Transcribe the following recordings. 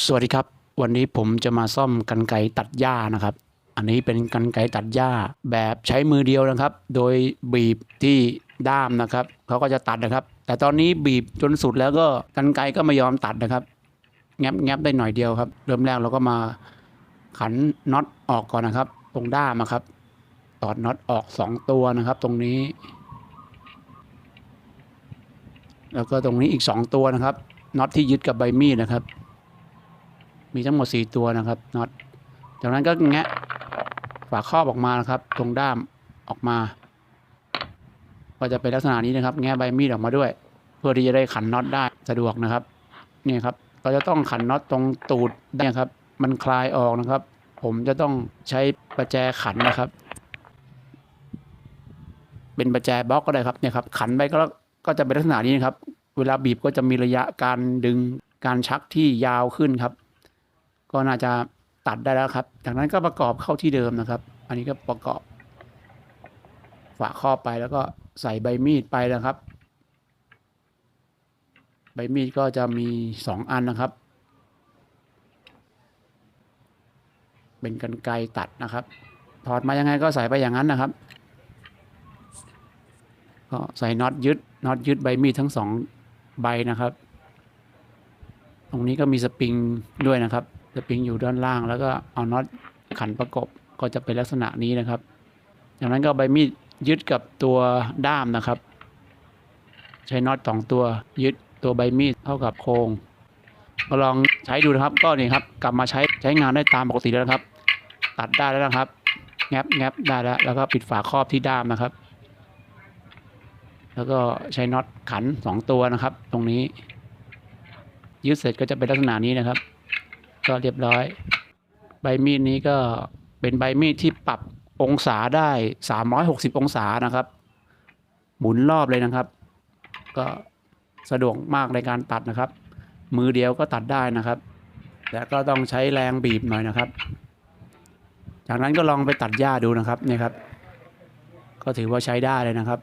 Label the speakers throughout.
Speaker 1: สวัสดีครับ วันนี้ผมจะมาซ่อมกันไกตัดหญ้านะครับ อันนี้เป็นกันไกตัดหญ้าแบบใช้มือเดียวนะครับ โดยบีบที่ด้ามนะครับเขาก็จะตัดนะครับ แต่ตอนนี้บีบจนสุดแล้วก็กันไกก็ไม่ยอมตัดนะครับ แงบแงบได้หน่อยเดียวครับ เริ่มแรกเราก็มาขันน็อตออกก่อนนะครับ ตรงด้ามครับตอดน็อตออกสองตัวนะครับ ตรงนี้ แล้วก็ตรงนี้อีกสองตัวนะครับน็อตที่ยึดกับใบมีดนะครับ มีทั้งหมด 4 ตัวนะครับน็อตจากนั้นก็แงะฝาครอบออกมานะครับ ตรงด้ามออกมา ก็จะเป็นลักษณะนี้นะครับ แงะใบมีดออกมาด้วย เพื่อที่จะได้ขันน็อตได้สะดวกนะครับนี่ครับเราจะต้องขันน็อตตรงตูดเนี่ยครับ มันคลายออกนะครับ ผมจะต้องใช้ประแจขันนะครับ เป็นประแจบล็อกก็ได้ครับเนี่ยครับ ขันไปก็ก็จะเป็นลักษณะนี้นะครับ เวลาบีบก็จะมีระยะการดึงการชักที่ยาวขึ้นครับ ก็น่าจะตัดได้แล้วครับ จากนั้นก็ประกอบเข้าที่เดิมนะครับ อันนี้ก็ประกอบ ฝาครอบไปแล้วก็ใส่ใบมีดไปนะครับ ใบมีดก็จะมีสองอันนะครับ เป็นกันไกรตัดนะครับถอดมายังไงก็ใส่ไปอย่างนั้นนะครับ ก็ใส่น็อตยึดน็อตยึดใบมีดทั้งสองใบนะครับ ตรงนี้ก็มีสปริงด้วยนะครับ สปริงอยู่ด้านล่างแล้วก็เอาน็อตขันประกบก็จะเป็นลักษณะนี้นะครับ จากนั้นก็ใบมีดยึดกับตัวด้ามนะครับ ใช้น็อตสองตัวยึดตัวใบมีดเข้ากับโครงก็ลองใช้ดูนะครับก็นี่ครับกลับมาใช้ใช้งานได้ตามปกติแล้วนะครับ ตัดได้แล้วนะครับ แงบแงบได้แล้ว แล้วก็ปิดฝาครอบที่ด้ามนะครับ แล้วก็ใช้น็อตขันสองตัวนะครับ ตรงนี้ ยึดเสร็จก็จะเป็นลักษณะนี้นะครับ ก็เรียบร้อย ใบมีดนี้ก็เป็นใบมีดที่ปรับองศาได้ 360 องศานะครับ หมุนรอบเลยนะครับ ก็สะดวกมากในการตัดนะครับ มือเดียวก็ตัดได้นะครับแต่ก็ต้องใช้แรงบีบหน่อยนะครับ จากนั้นก็ลองไปตัดหญ้าดูนะครับเนี่ยครับ ก็ถือว่าใช้ได้เลยนะครับ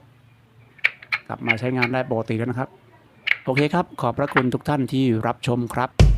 Speaker 1: กลับมาใช้งานได้ปกติแล้วนะครับ โอเคครับ ขอบพระคุณทุกท่านที่รับชมครับ